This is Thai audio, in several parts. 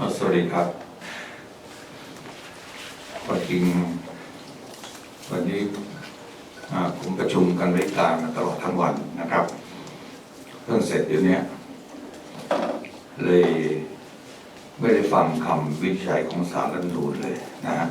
สวัสดีครับก็จริงวันนี้ผมประชุมกันด้วยการมาตลอดทั้งวันนะครับ เพิ่งเสร็จเดี๋ยวนี้เลยไม่ได้ฟังคำวิจัยของศาลรัฐธรรมนูญเลยนะฮะ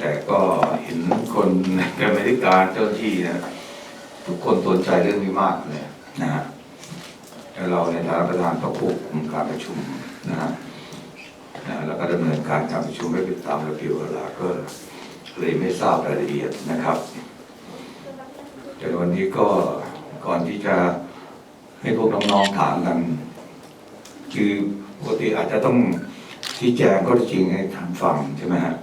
แต่ก็เห็นคนในกรรมาธิการเจ้าหน้าที่นะทุกคนสนใจเรื่องนี้มากเลยนะฮะแต่เราในฐานะประธานก็ควบคุมการประชุมนะฮะ นะแล้วก็ดำเนินการการประชุมไม่เป็นตามระเบียบเวลาก็เลยไม่ทราบรายละเอียดนะครับแต่วันนี้ก็ก่อนที่จะให้พวกน้องๆถามกัน คือปกติอาจจะต้องชี้แจงข้อเท็จจริงให้ทางฟังใช่ไหมฮะ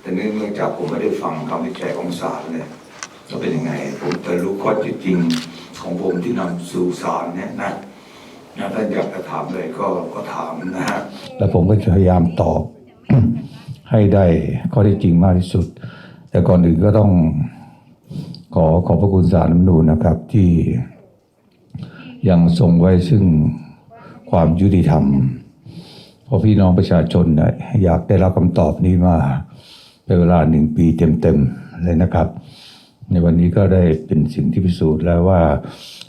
แต่เนื่องจากผมไม่ได้ฟังคำวิจัยของศาลเนี่ยก็เป็นยังไง ผมจะรู้ข้อเท็จจริงของผมที่นำสู่ศาลเนี่ยนะ ท่านอยากจะถามเลยก็ก็ถามนะฮะแล้วผมก็พยายามตอบ ให้ได้ข้อเท็จจริงมากที่สุด แต่ก่อนอื่นก็ต้องขอขอบพระคุณสารรัฐนูนะครับที่ยังทรงไว้ซึ่งความยุติธรรม เพราะพี่น้องประชาชนนี่ยอยากได้รับคำตอบนี้มาเป็นเวลาหนึ่งปีเต็มๆเลยนะครับ ในวันนี้ก็ได้เป็นสิ่งที่พิสูจน์แล้วว่า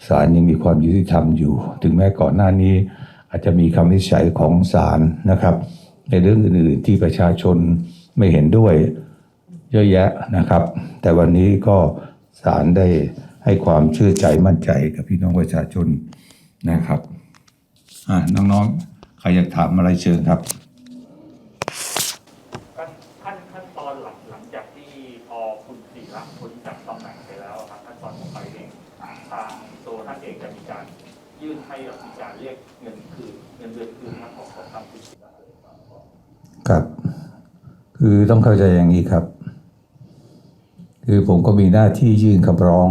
ศาลยังมีความยุติธรรมอยู่ ถึงแม้ก่อนหน้านี้ อาจจะมีคำวินิจฉัยของศาลนะครับ ในเรื่องอื่นๆที่ประชาชนไม่เห็นด้วยเยอะแยะนะครับ แต่วันนี้ก็ศาลได้ให้ความเชื่อใจมั่นใจกับพี่น้องประชาชนนะครับน้องๆใครอยากถามอะไรเชิญครับ ขั้นขั้นขั้นตอนหลังหลังจากที่พอคุณศิระพ้นจากตำแหน่งไปแล้วครับขั้นตอนต่อไปเองทางตัวท่านเองจะมีการยื่นให้กับมีการเรียกเงินคืนเงินเดือนคืนของของทางคุณศิระเลยครับ ครับคือต้องเข้าใจอย่างนี้ครับ คือผมก็มีหน้าที่ยื่นคำร้อง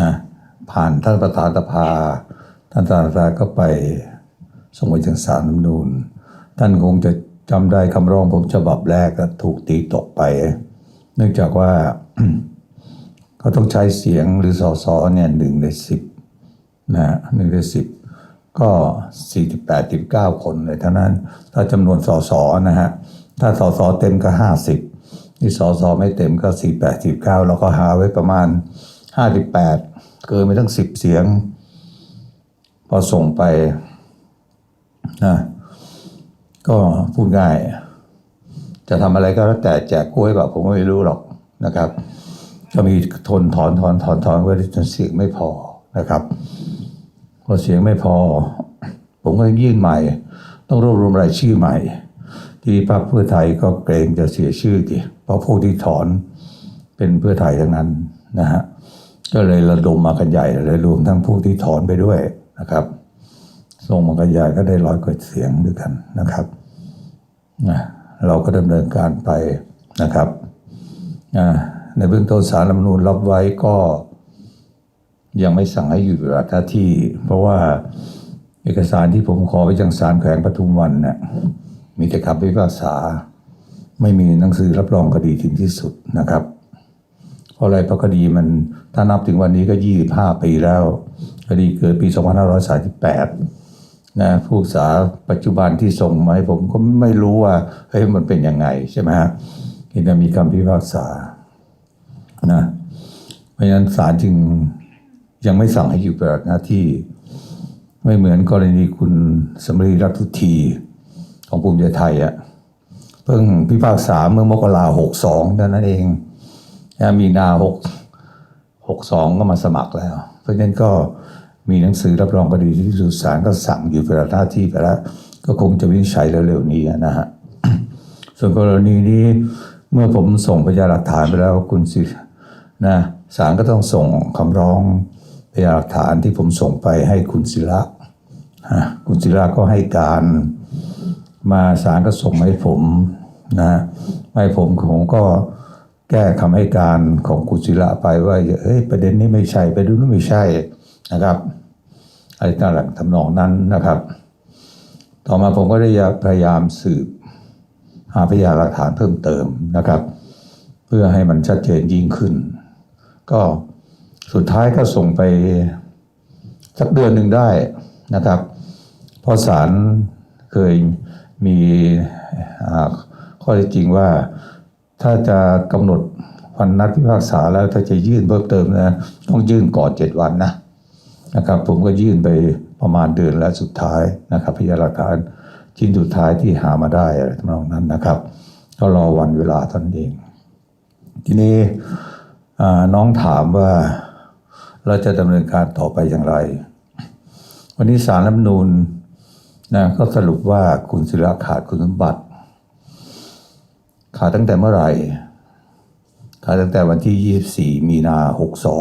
นะผ่านท่านประธานสภา ท่านประธานสภาก็ไปส่งไปถึงศาลรัฐนูญท่านคงจะจำได้คำร้องผมฉบับแรกก็ถูกตีตกไป เนื่องจากว่าเขาต้องใช้เสียงหรือสอสอเนี่ยหนึ่งในสิบนะหนึ่งในสิบ ก็สี่สิบแปดสิบเก้าคนเลยเท่านั้น ถ้าจำนวนสสนะฮะ ถ้าสสเต็มก็ห้าสิบที่สสไม่เต็มก็สี่แปดสิบเก้าแล้วก็หาไว้ประมาณห้าสิบแปดเกินไปตั้งสิบเสียง พอส่งไปนะก็พูดง่าย จะทำอะไรก็แล้วแต่แจกกล้วยแบบผมไม่รู้หรอกนะครับ ก็มีทนถอนถอนถอนถอนไว้จนเสียงไม่พอนะครับ พอเสียงไม่พอ ผมก็ยื่นใหม่ ต้องรวบรวมรายชื่อใหม่ ที่พรรคเพื่อไทยก็เกรงจะเสียชื่อดิเพราะพวกที่ถอนเป็นเพื่อไทยทั้งนั้นนะฮะก็เลยระดมมากันใหญ่เลยรวมทั้งผู้ที่ถอนไปด้วยนะครับส่งมากันใหญ่ก็ได้ร้อยกว่าเสียงด้วยกันนะครับนะเราก็ดำเนินการไปนะครับในเบื้องต้นสารรัฐมนูญรับไว้ก็ ยังไม่สั่งให้หยุดปฏิบัติหน้าที่ เพราะว่าเอกสารที่ผมขอไปยังศาลแขวงปทุมวันเนี่ยมีแต่คำพิพากษา ไม่มีหนังสือรับรองคดีถึงที่สุดนะครับ เพราะอะไรเพราะคดีมันถ้านับถึงวันนี้ก็ 25 ปีแล้ว คดีเกิดปี 2538นะผู้ศึกษาปัจจุบันที่ส่งมาให้ผมก็ไม่รู้ว่าเฮ้ยมันเป็นยังไงใช่ไหมฮะที่จะมีคำพิพากษานะเพราะฉะนั้นศาลจึง ยังไม่สั่งให้หยุดปฏิบัติหน้าที่ ไม่เหมือนกรณีคุณสมรีรักทุทีของภูมิใจไทยอะเพิ่งพิพากษาเมื่อมกราหกสองเท่านั้นเองมีนาหกหกสองก็มาสมัครแล้ว เพราะฉะนั้นก็มีหนังสือรับรองคดีที่สุดศาลก็สั่งหยุดปฏิบัติหน้าที่ไปแล้วก็คงจะวินิจฉัยเร็วๆนี้นะฮะส่วนกรณีนี้เมื่อผมส่งพยานหลักฐานไปแล้วคุณสินะศาลก็ต้องส่งคำร้อง พยานหลักฐานที่ผมส่งไปให้คุณศิระคุณศิระก็ให้การมาศาลก็ส่งให้ผมนะให้ผมผมก็แก้คำให้การของคุณศิระไปว่าเฮ้ยประเด็นนี้ไม่ใช่ประเด็นนี้ไม่ใช่นะครับอะไรต่างๆทำนองนั้นนะครับ ต่อมาผมก็ได้พยายามสืบหาพยานหลักฐานเพิ่มเติมนะครับ เพื่อให้มันชัดเจนยิ่งขึ้น ก็ สุดท้ายก็ส่งไปสักเดือนหนึ่งได้นะครับ เพราะศาลเคยมีข้อเท็จจริงว่าถ้าจะกำหนดวันนัดพิพากษาแล้วถ้าจะยื่นเพิ่มเติมนะต้องยื่นก่อนเจ็ดวันนะนะครับ ผมก็ยื่นไปประมาณเดือนและสุดท้ายนะครับพยานหลักฐานชิ้นสุดท้ายที่หามาได้อะไรทำนองนั้นนะครับ ก็รอวันเวลาท่านเอง ทีนี้น้องถามว่า เราจะดำเนินการต่อไปอย่างไร วันนี้สารรัฐมนูญนะก็สรุปว่าคุณศิระขาดคุณสมบัติ ขาดตั้งแต่เมื่อไหร่ ขาดตั้งแต่วันที่ 24 มีนา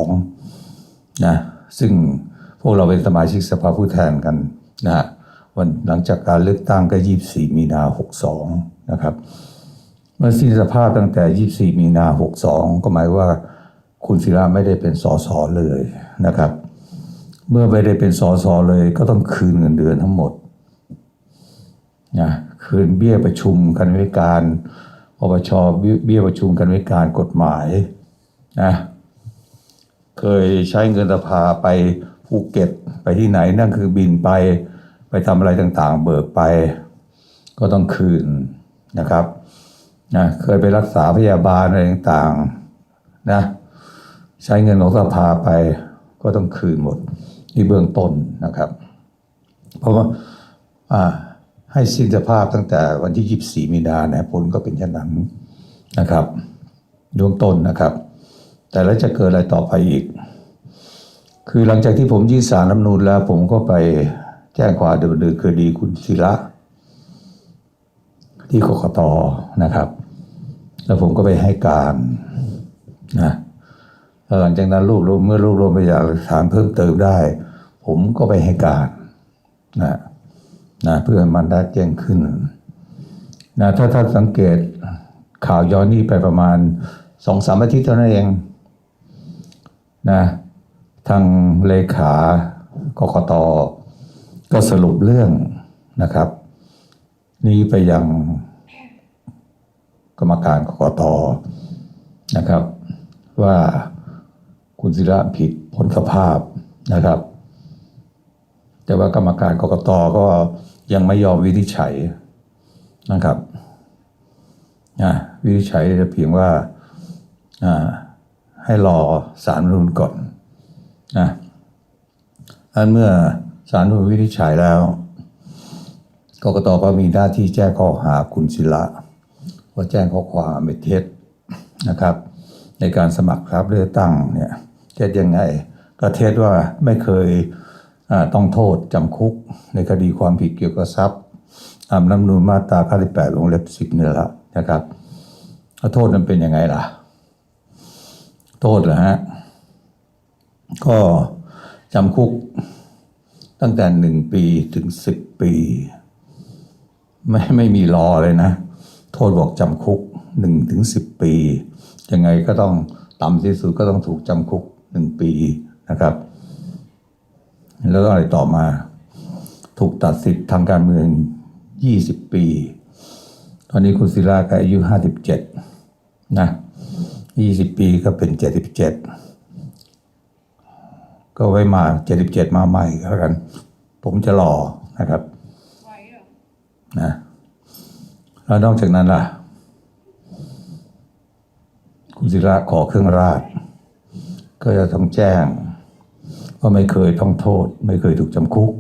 62 นะ ซึ่งพวกเราเป็นสมาชิกสภาผู้แทนกันนะฮะวันหลังจากการเลือกตั้งก็ 24 มีนา 62 นะครับ เมื่อสิ้นสภาพตั้งแต่ 24 มีนา 62 ก็หมายว่า คุณศิระไม่ได้เป็นสสเลยนะครับ เมื่อไม่ได้เป็นสสเลยก็ต้องคืนเงินเดือนทั้งหมดนะคืนเบี้ยประชุมกันวิการปปชเบี้ยประชุมกันวิการกฎหมายนะเคยใช้เงินสภาไปภูเก็ตไปที่ไหนนั่นคือบินไปไปทำอะไรต่างๆ เบิกไป ก็ต้องคืนนะครับนะเคยไปรักษาพยาบาลอะไรต่างๆนะ ใช้เงินของสภาไปก็ต้องคืนหมดนี่เบื้องต้นนะครับ เพราะว่าให้สิ้นสภาพตั้งแต่วันที่ 24 มีนาเนี่ยผลก็เป็นเช่นนั้นนะครับเบื้องต้นนะครับ แต่แล้วจะเกิดอะไรต่อไปอีก คือหลังจากที่ผมยื่นสารรัฐมนูญแล้ว ผมก็ไปแจ้งความดำเนินคดีคุณศิระที่กกตนะครับ แล้วผมก็ไปให้การนะ หลังจากนั้นรวบรวมเมื่อรวบรวมพยานหลักฐานเพิ่มเติมได้ ผมก็ไปให้การนะนะเพื่อมันได้แจ้งขึ้นนะถ้าท่านสังเกตข่าวย้อนนี้ไปประมาณสองสามอาทิตย์เท่านั้นเองนะทางเลขากกตก็สรุปเรื่องนะครับ นี้ไปยังกรรมการกกตนะครับว่า คุณศิระผิดพ้นสภาพนะครับ แต่ว่ากรรมการกรกตก็ยังไม่ยอมวินิจฉัยนะครับวินิจฉัยจะเพียงว่าให้รอสารรัฐธรรมนูนก่อนนะอันเมื่อสารรัฐธรรมนูญวินิจฉัยแล้วกกตก็มีหน้าที่แจ้งข้อหาคุณศิระว่าแจ้งข้อความเป็นเท็จนะครับ ในการสมัครรับเลือกตั้งเนี่ย เท็จยังไง ก็เท็จว่าไม่เคยต้องโทษจำคุก ในคดีความผิดเกี่ยวกับทรัพย์ตามรัฐธรรมนูญมาตรา98วงเล็บ10เนี่ยแหละนะครับโทษนั้นเป็นยังไงล่ะ โทษเหรอฮะ ก็จำคุกตั้งแต่หนึ่งปีถึงสิบปี ไม่ไม่มีรอเลยนะ โทษบอกจำคุกหนึ่งถึงสิบปี ยังไงก็ต้องต่ำที่สุดก็ต้องถูกจำคุก หนึ่งปีนะครับ แล้วก็อะไรต่อมา ถูกตัดสิทธิ์ทางการเมืองยี่สิบปี ตอนนี้คุณศิลาก็อายุห้าสิบเจ็ดนะยี่สิบปีก็เป็นเจ็ดสิบเจ็ดก็ไว้มาเจ็ดสิบเจ็ดมาใหม่ก็แล้วกัน ผมจะรอนะครับนะแล้วนอกจากนั้นล่ะ คุณศิระขอเครื่องราช ก็จะต้องแจ้งว่าไม่เคยต้องโทษ ไม่เคยถูกจำคุก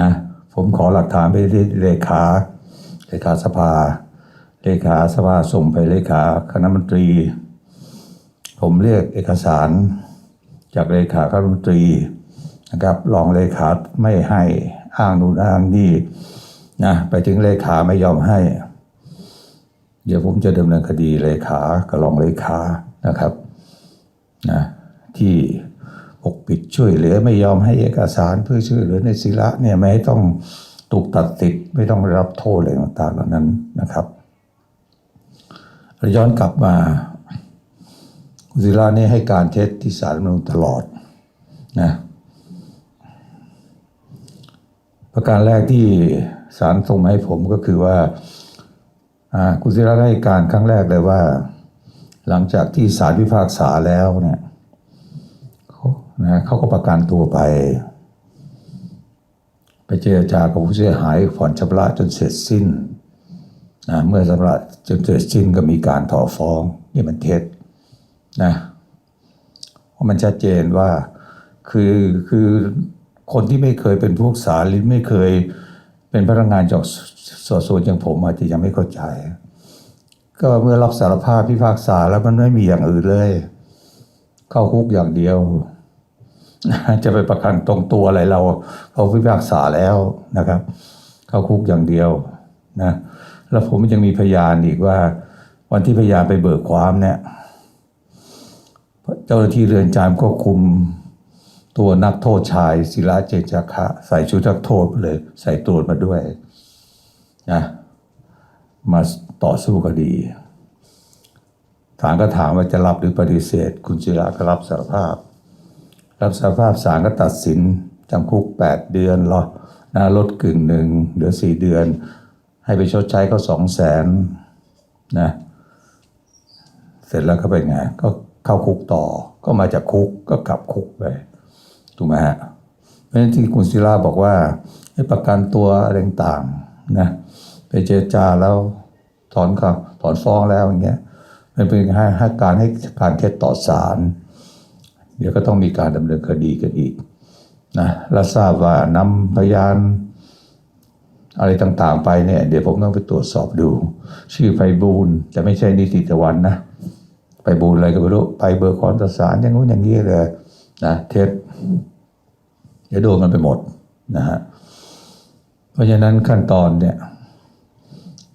นะผมขอหลักฐานไปที่เลขาเลขาสภา เลขาสภาส่งไปเลขาคณะมนตรี ผมเรียกเอกสาร จากเลขาคณะมนตรีนะครับรองเลขาไม่ให้อ้างนู่นอ้างนี่นะไปถึงเลขาไม่ยอมให้ เดี๋ยวผมจะดำเนินคดีเลขากับรองเลขานะครับ นะที่ปกปิดช่วยเหลือไม่ยอมให้เอกสารเพื่อช่วยเหลือในศิระเนี่ยไม่ต้องถูกตัดสิทธิ์ไม่ต้องรับโทษอะไรต่างๆเหล่านั้นนะครับย้อนกลับมาคุณศิระนี่ให้การเท็จที่ศาลรัฐธรรมนูญตลอดนะประการแรกที่ศาลส่งมาให้ผมก็คือว่าอาคุณศิระให้การครั้งแรกเลยว่า หลังจากที่ศาลพิพากษาแล้วเนี่ยเขานะเขาก็ประกันตัวไป ไปเจรจากับผู้เสียหายผ่อนชำระจนเสร็จสิ้นนะเมื่อชำระจนเสร็จสิ้นก็มีการถอฟ้องนี่มันเท็จนะเพราะมันชัดเจนว่าคือคือคนที่ไม่เคยเป็นผู้รักษาหรือไม่เคยเป็นพนักงานจากสอบสวนอย่างผมอาจจะยังไม่เข้าใจ ก็เมื่อรับสารภาพพิพากษาแล้วมันไม่มีอย่างอื่นเลย เข้าคุกอย่างเดียว จะไปประกันตรงตัวอะไรเราเขาพิพากษาแล้วนะครับ เข้าคุกอย่างเดียวนะแล้วผมยังมีพยานอีกว่า วันที่พยานไปเบิกความเนี่ยเจ้าหน้าที่เรือนจำก็คุมตัวนักโทษชายศิลาเจจาคะ ใส่ชุดนักโทษเลย ใส่ตรวจมาด้วยนะ มาต่อสู้คดีศาลก็ถามว่าจะรับหรือปฏิเสธ คุณศิลาก็รับสารภาพ รับสารภาพศาลก็ตัดสินจำคุก 8 เดือนรอนะลดกึ่งหนึ่งเหลือ 4 เดือน ให้ไปชดใช้เขาสองแสนนะเสร็จแล้วก็เป็นไงก็เข้าคุกต่อก็มาจากคุกก็กลับคุกไปถูกไหมฮะเพราะฉะนั้นที่คุณศิลาบอกว่าให้ประกันตัวอะไรต่างๆนะ ไปเจรจาแล้วถอนคำถอนฟ้องแล้วอย่างเงี้ยมันเป็นให้ให้การให้การเท็จต่อศาลเดี๋ยวก็ต้องมีการดำเนินคดีกันอีกนะและทราบว่านำพยานอะไรต่างๆไปเนี่ย เดี๋ยวผมต้องไปตรวจสอบดู ชื่อไพบูลจะไม่ใช่นิติตะวันนะไพบูลอะไรก็ไม่รู้ไปเบอร์คอนต่อศาลอย่างนู้นอย่างนี้เลยนะเท็จเดี๋ยวโดนกันไปหมดนะฮะเพราะฉะนั้นขั้นตอนเนี่ย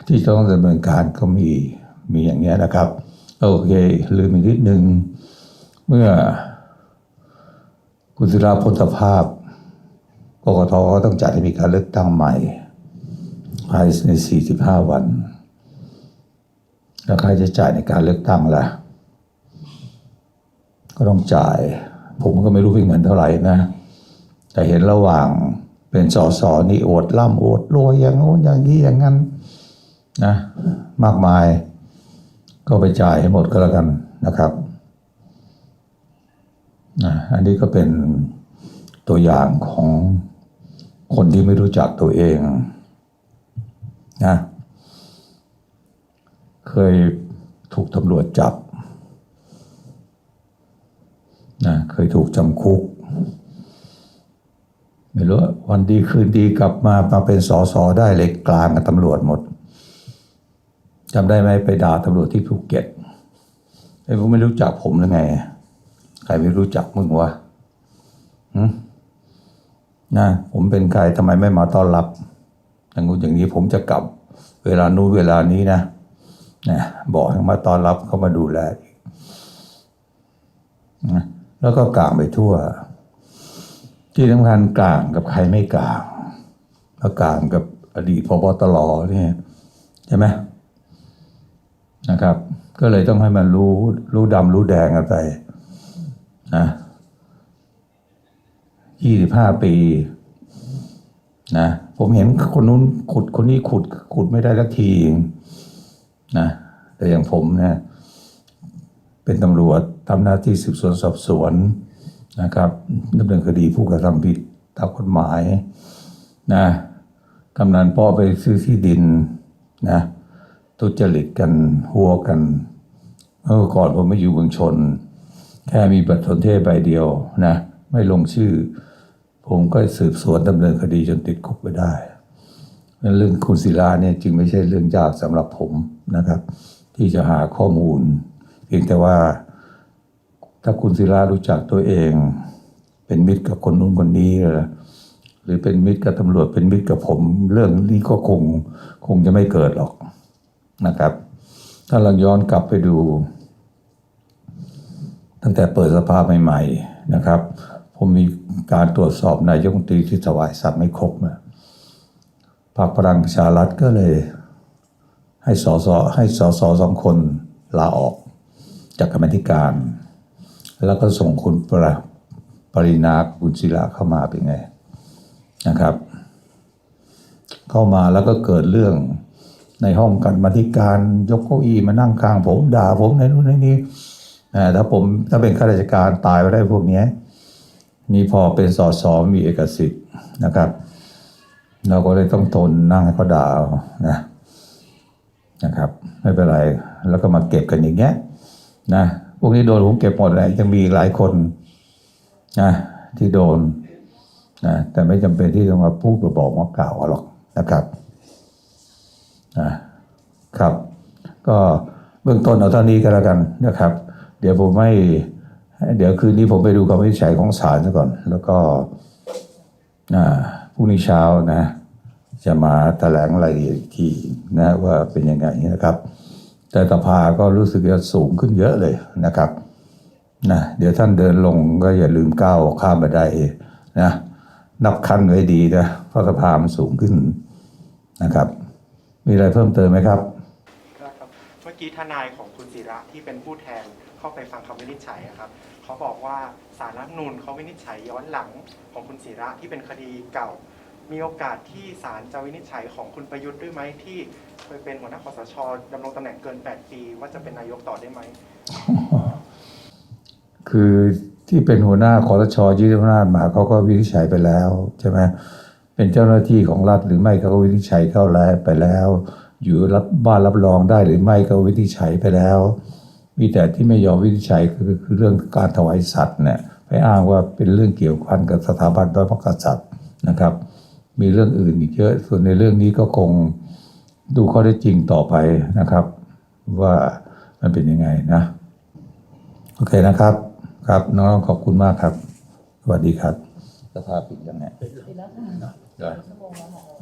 ที่ต้องดำเนินการก็มีมีอย่างเงี้ยนะครับ โอเค ลืมอีกนิดนึง เมื่อคุณศิราพ้นสภาพกกตก็ต้องจัดให้มีการเลือกตั้งใหม่ภายใน 45 วัน แล้วใครจะจ่ายในการเลือกตั้งล่ะ ก็ต้องจ่าย ผมก็ไม่รู้เป็นเงินเท่าไหร่นะ แต่เห็นระหว่างเป็นสอสอนี่โอดล่ำโอดรวยอย่างโน้นอย่างนี้อย่างนั้น นะมากมาย ก็ไปจ่ายให้หมดก็แล้วกันนะครับนะอันนี้ก็เป็นตัวอย่างของคนที่ไม่รู้จักตัวเองนะเคยถูกตำรวจจับนะเคยถูกจำคุก ไม่รู้วันดีคืนดีกลับมามาเป็นสอสอได้เลยกลางกับตำรวจหมด จำได้ไหมไปด่าตำรวจที่ภูเก็ตไอ้พวกไม่รู้จักผมหรือไง ใครไม่รู้จักมึงวะนะผมเป็นใครทำไมไม่มาต้อนรับอย่างงู้นอย่างนี้ผมจะกลับ เวลานู้นเวลานี้นะนะบอกให้มาต้อนรับเขามาดูแลนะแล้วก็กลางไปทั่ว ที่สำคัญกลางกับใครไม่กลางแล้วกลางกับอดีตพบตรเนี่ยใช่ไหม นะครับ ก็เลยต้องให้มันรู้รู้ดำรู้แดงกันไปนะยี่สิบห้าปีนะผมเห็นคนนู้นขุดคนนี้ขุด ขุดไม่ได้สักทีนะแต่อย่างผมเนี่ยเป็นตำรวจทำหน้าที่สืบสวนสอบสวนนะครับดำเนินคดีผู้กระทำผิดตามกฎหมายนะกำนันพ่อไปซื้อที่ดินนะ ทุจริตกันหัวกันเมื่อก่อนผมไม่อยู่เมืองชน แค่มีบัตรทนเทศใบเดียวนะ ไม่ลงชื่อ ผมก็สืบสวนดำเนินคดีจนติดคุกไปได้นั่นเรื่องคุณศิลาเนี่ยจึงไม่ใช่เรื่องยากสำหรับผมนะครับ ที่จะหาข้อมูล เพียงแต่ว่าถ้าคุณศิลารู้จักตัวเอง เป็นมิตรกับคนนู้นคนนี้หรือเป็นมิตรกับตำรวจเป็นมิตรกับผม เรื่องนี้ก็คงคงจะไม่เกิดหรอก นะครับ ถ้าเราย้อนกลับไปดู ตั้งแต่เปิดสภาใหม่ๆนะครับ ผมมีการตรวจสอบนายกรัฐมนตรีที่ถวายสัตว์ไม่ครบนะพรรคพลังประชารัฐก็เลย ให้สสให้สสสองคนลาออกจากกรรมธิการ แล้วก็ส่งคุณปรปรินาคุณศิลาเข้ามาเป็นไงนะครับ เข้ามาแล้วก็เกิดเรื่อง ในห้องกันมาธิการยกเก้าอี้มานั่งข้างผมด่าผมในนู้นในนี้ถ้าผมถ้าเป็นข้าราชการตายไปได้พวกนี้นี่พอเป็นสอสอมีเอกสิทธิ์นะครับ เราก็เลยต้องทนนั่งให้เขาด่านะนะครับ ไม่เป็นไร แล้วก็มาเก็บกันอย่างเงี้ยนะพวกนี้โดนผมเก็บหมดเลยยังมีหลายคนนะที่โดนนะแต่ไม่จำเป็นที่จะมาพูดหรือบอกมากล่าวหรอกนะครับ นะครับ ก็เบื้องต้นเอาเท่านี้ก็แล้วกันนะครับ เดี๋ยวผมไม่เดี๋ยวคืนนี้ผมไปดูคำวินิจฉัยของศาลซะก่อน แล้วก็อ่าพรุ่งนี้เช้านะ จะมาแถลงรายละเอียดอีกทีนะว่าเป็นยังไงนะครับ แต่สภาก็รู้สึกจะสูงขึ้นเยอะเลยนะครับนะเดี๋ยวท่านเดินลงก็อย่าลืมก้าวข้ามบันไดนะนับขั้นไว้ดีนะเพราะสภามันสูงขึ้นนะครับ มีอะไรเพิ่มเติมไหมครับ ครับ เมื่อกี้ทนายของคุณศิระที่เป็นผู้แทนเข้าไปฟังคำวินิจฉัยอะครับ เขาบอกว่าสารรัฐธรรมนูนเขาวินิจฉัยย้อนหลังของคุณศิระที่เป็นคดีเก่า มีโอกาสที่ศาลจะวินิจฉัยของคุณประยุทธ์ด้วยไหมที่เคยเป็นหัวหน้าคอสชดำรงตำแหน่งเกิน 8 ปี ว่าจะเป็นนายกต่อได้ไหม คือที่เป็นหัวหน้าคอรชยึดอำนาจมาเขาก็วินิจฉัยไปแล้วใช่ไหม เป็นเจ้าหน้าที่ของรัฐหรือไม่เขาก็วินิจฉัยเข้าแล้วไปแล้ว อยู่รับบ้านรับรองได้หรือไม่ก็วินิจฉัยไปแล้ว มีแต่ที่ไม่ยอมวินิจฉัยคือคือเรื่องการถวายสัตว์เนี่ยไปอ้างว่าเป็นเรื่องเกี่ยวพันกับสถาบันพระมหากษัตริย์นะครับ มีเรื่องอื่นอีกเยอะส่วนในเรื่องนี้ก็คงดูข้อได้จริงต่อไปนะครับ ว่ามันเป็นยังไงนะ โอเคนะครับครับน้องขอบคุณมากครับ สวัสดีครับสภาพปิดยังไง ปิ